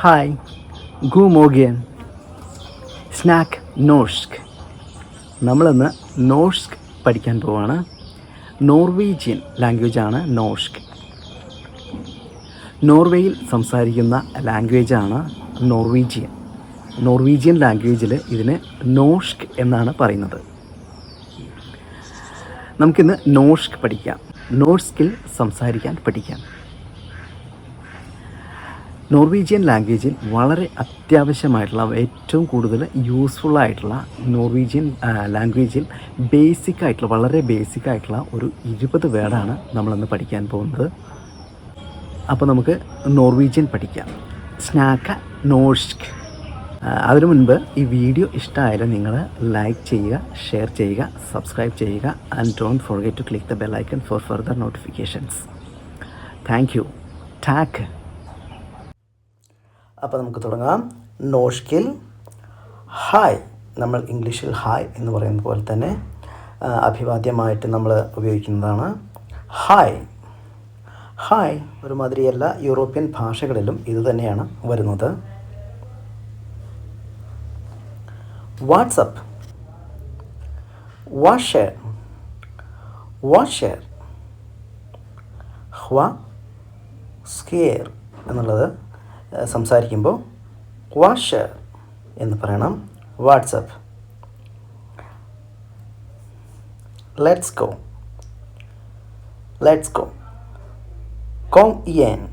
Hi ഗു മോഗിയൻ snack നോഷ്ക് നമ്മളിന്ന് നോഷ്ക് പഠിക്കാൻ പോവാണ്. നോർവീജിയൻ ലാംഗ്വേജാണ് നോഷ്ക് നോർവേയിൽ സംസാരിക്കുന്ന ലാംഗ്വേജാണ് നോർവീജിയൻ നോർവീജിയൻ ലാംഗ്വേജിൽ ഇതിന് നോഷ്ക് എന്നാണ് പറയുന്നത്. നമുക്കിന്ന് നോഷ്ക് പഠിക്കാം. നോഷ്കിൽ സംസാരിക്കാൻ പഠിക്കാം. നോർവീജിയൻ ലാംഗ്വേജിൽ വളരെ അത്യാവശ്യമായിട്ടുള്ള ഏറ്റവും കൂടുതൽ യൂസ്ഫുൾ ആയിട്ടുള്ള നോർവീജിയൻ ലാംഗ്വേജിൽ ബേസിക് ആയിട്ടുള്ള വളരെ ബേസിക് ആയിട്ടുള്ള ഒരു ഇരുപത് വേർഡാണ് നമ്മളിന്ന് പഠിക്കാൻ പോകുന്നത്. അപ്പോൾ നമുക്ക് നോർവീജിയൻ പഠിക്കാം. സ്നാക്ക നോഷ്ക്. അതിനു മുൻപ് ഈ വീഡിയോ ഇഷ്ടമായാലും നിങ്ങൾ ലൈക്ക് ചെയ്യുക ഷെയർ ചെയ്യുക സബ്സ്ക്രൈബ് ചെയ്യുക and don't forget to click the bell icon for further notifications thank you talk അപ്പോൾ നമുക്ക് തുടങ്ങാം. നോഷ്കിൽ ഹായ്. നമ്മൾ ഇംഗ്ലീഷിൽ ഹായ് എന്ന് പറയുന്ന പോലെ തന്നെ അഭിവാദ്യമായിട്ട് നമ്മൾ ഉപയോഗിക്കുന്നതാണ്. ഹായ്. ഹായ്. ഒരുമാതിരി എല്ലാ യൂറോപ്യൻ ഭാഷകളിലും ഇത് തന്നെയാണ് വരുന്നത്. What's up. വാഷർ വാഷർ ഹ്വ. സ്കിയർ എന്നുള്ളത് സംസാരിക്കുമ്പോൾ വാഷ് എന്ന് പറയണം. What's up let's go. Let's go. Com ഇയൻ.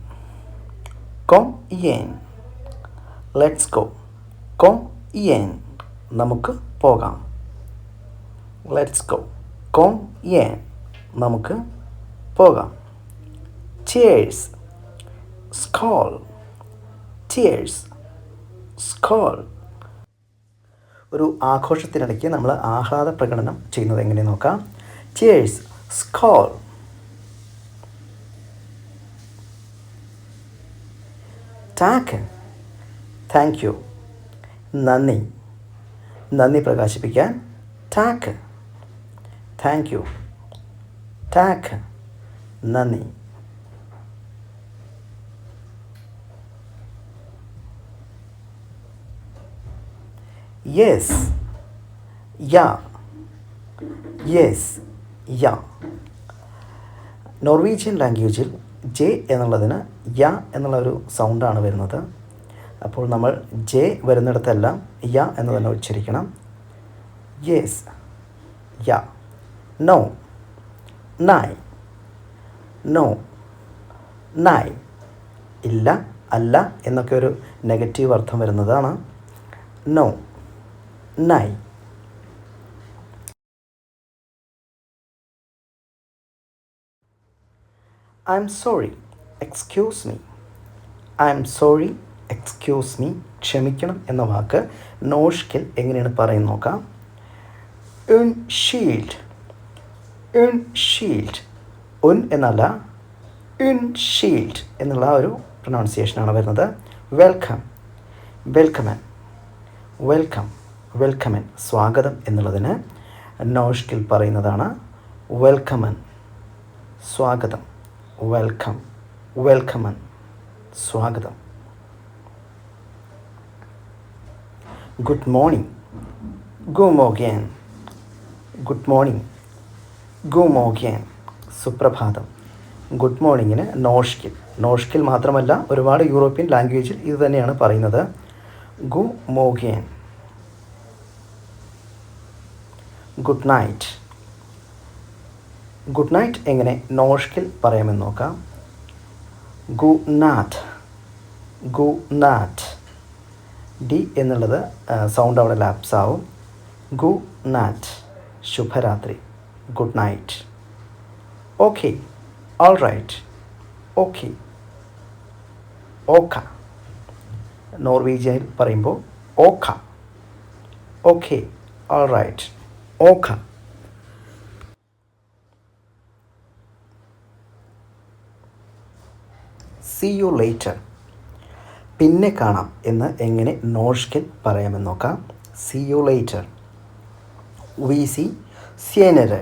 കോം ഇയൻ. Let's go. കോം ഇയൻ. നമുക്ക് പോകാം. Let's go. കോം ഇയൻ. നമുക്ക് പോകാം. ചേഴ്സ് സ്കോൾ ചേഴ്സ് സ്കോൾ ഒരു ആഘോഷത്തിനിടയ്ക്ക് നമ്മൾ ആഹ്ലാദ പ്രകടനം ചെയ്യുന്നത് എങ്ങനെ നോക്കാം? ചിയേഴ്സ് സ്കോൾ ടാക്ക് താങ്ക് യു നന്ദി. നന്ദി പ്രകാശിപ്പിക്കാൻ. ടാക്ക് താങ്ക് യു ടാക്ക് നന്ദി. യെസ് യാ യെസ് യാ നോർവീജിയൻ ലാംഗ്വേജിൽ ജെ എന്നുള്ളതിന് യ എന്നുള്ള ഒരു സൗണ്ടാണ് വരുന്നത്. അപ്പോൾ നമ്മൾ ജെ വരുന്നിടത്തെല്ലാം യ എന്ന് തന്നെ ഉച്ചരിക്കണം. യെസ് യ നോ നായ് നോ നായ് ഇല്ല അല്ല എന്നൊക്കെ ഒരു നെഗറ്റീവ് അർത്ഥം വരുന്നതാണ്. നോ നൈ I am sorry excuse me I am sorry excuse me ക്ഷമിക്കണം എന്ന വാക്ക് നോഷ്കിൽ എങ്ങനെയാണ് പറയുന്നത് നോക്കാം. ഉൻ ഷീൽഡ് ഉൻ ഷീൽഡ് ഉൻ എന്നല്ല. ഉൻ ഷീൽഡ് എന്നുള്ള ഒരു പ്രൊണൗൺസിയേഷനാണ് വരുന്നത്. വെൽക്കം വെൽക്കം വെൽക്കം വെൽക്കമൻ സ്വാഗതം എന്നുള്ളതിന് നോഷ്കിൽ പറയുന്നതാണ് വെൽക്കമൻ സ്വാഗതം. വെൽക്കം വെൽക്കമൻ സ്വാഗതം. ഗുഡ് മോർണിംഗ് ഗുമോഗ്യാൻ ഗുഡ് മോർണിംഗ് ഗുമോഗ്യാൻ സുപ്രഭാതം. ഗുഡ് മോർണിംഗിന് നോഷ്കിൽ. നോഷ്കിൽ മാത്രമല്ല ഒരുപാട് യൂറോപ്യൻ ലാംഗ്വേജിൽ ഇത് തന്നെയാണ് പറയുന്നത്. ഗു ഗുഡ് നൈറ്റ് ഗുഡ് നൈറ്റ് എങ്ങനെ നോഷ്കിൽ പറയാമെന്ന് നോക്കാം. ഗു നാറ്റ് ഗു നാറ്റ് ഡി എന്നുള്ളത് സൗണ്ട് അവിടെ ലാപ്സ് ആവും. ഗു നാറ്റ് ശുഭരാത്രി. Good night okay all right okay ഓക്ക നോർവീജിയയിൽ പറയുമ്പോൾ ഓക്ക ഓക്കെ ഓൾ റൈറ്റ് ഓക്ക സി യു ലേറ്റർ പിന്നെ കാണാം എന്ന് എങ്ങനെ നോഷ്കിൽ പറയാമെന്ന് നോക്കാം. സി യു ലേറ്റർ വി സി സ്യേനര്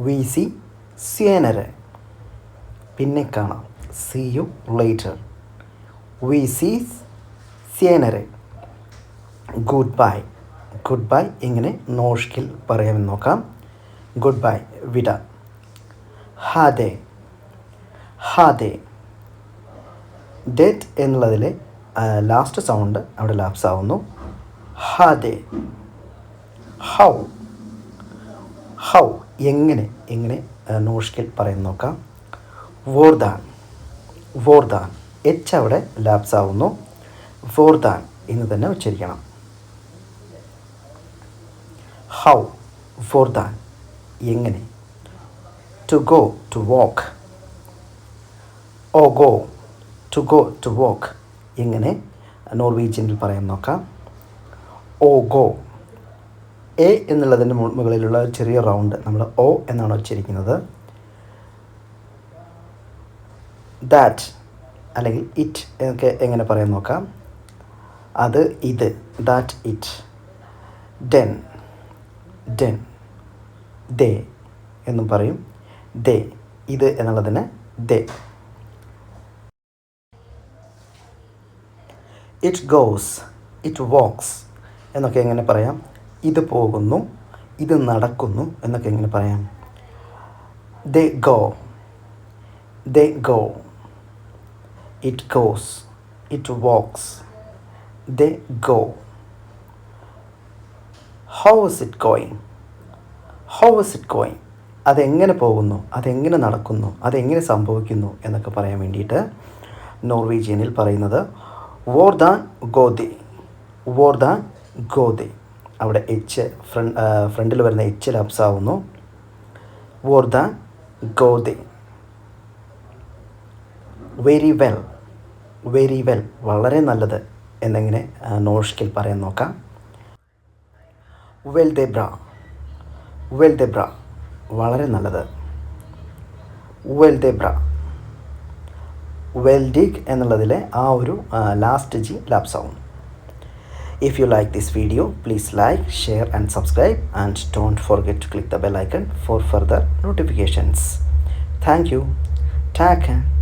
വി സി സ്യേനര് പിന്നെ കാണാം. സി യു ലേറ്റർ വി സീസ് സ്യേനര് ഗുഡ് ബൈ ഗുഡ് ബൈ എങ്ങനെ നോഷ്കിൽ പറയാമെന്ന് നോക്കാം. ഗുഡ് ബൈ വിട. ഹാദേ. ഹാദേ. ഡെറ്റ് എന്നുള്ളതിലെ ലാസ്റ്റ് സൗണ്ട് അവിടെ ലാപ്സ് ആവുന്നു. ഹാദേ. ഹൗ. ഹൗ എങ്ങനെ എങ്ങനെ നോഷ്കിൽ പറയാൻ നോക്കാം. വോർദാൻ. വോർദാൻ. എച്ച് അവിടെ ലാപ്സ് ആവുന്നു. വോർദാൻ എന്ന് തന്നെ ഉച്ചരിക്കണം. ഹൗ ഫോർ ദാൻ എങ്ങനെ? ടു ഗോ ടു വോക്ക് ഓ ഗോ ടു ഗോ ടു വോക്ക് എങ്ങനെ? നോർവീജിയനിൽ പറയാൻ നോക്കാം. ഓ ഗോ എ എന്നുള്ളതിന്റെ മുകളിലുള്ള ചെറിയ റൗണ്ട് നമ്മൾ ഓ എന്നാണ് ഉച്ചരിക്കുന്നത് ദാറ്റ് അല്ലെങ്കിൽ ഇറ്റ് എന്നൊക്കെ എങ്ങനെ പറയാൻ നോക്കാം. അത് ഇത് ദാറ്റ് ഇറ്റ് ഡെൻ ഡെൻ ദേ എന്നും പറയും. ദേ ഇത് എന്നുള്ളതിന് ദേ. ഇറ്റ് ഗോസ് ഇറ്റ് വാക്സ് എന്നൊക്കെ എങ്ങനെ പറയാം? ഇത് പോകുന്നു ഇത് നടക്കുന്നു എന്നൊക്കെ എങ്ങനെ പറയാം? They go they go it goes it walks they go how is it going how is it going അതെങ്ങനെ പോകുന്നു? അതെങ്ങനെ നടക്കുന്നു? അതെങ്ങനെ സംഭവിക്കുന്നു? എന്നൊക്കെ പറയാൻ വേണ്ടിയിട്ട് നോർവീജിയനിൽ പറയുന്നത് വോർദാൻ ഗോദി വോർദാൻ ഗോദി അവിടെ എച്ച് ഫ്രണ്ട് ഫ്രണ്ടിൽ വരുന്ന എച്ച് ലബ്സ് ആവുന്നു വോർദാൻ ഗോദി വെരി വെൽ വെരി വെൽ വളരെ നല്ലത്. എന്നെങ്ങനെ നോഷ്കിൽ പറയാൻ നോക്കാം. വെൽ ദെബ്ര വെൽ ദെബ്ര വളരെ നല്ലത്. വെൽ വെൽഡിക് എന്നുള്ളതിലെ ആ ഒരു ലാസ്റ്റ് ജി ലാപ്സ് ആവും if you like this video please like share and subscribe and don't forget to click the bell icon for further notifications thank you talk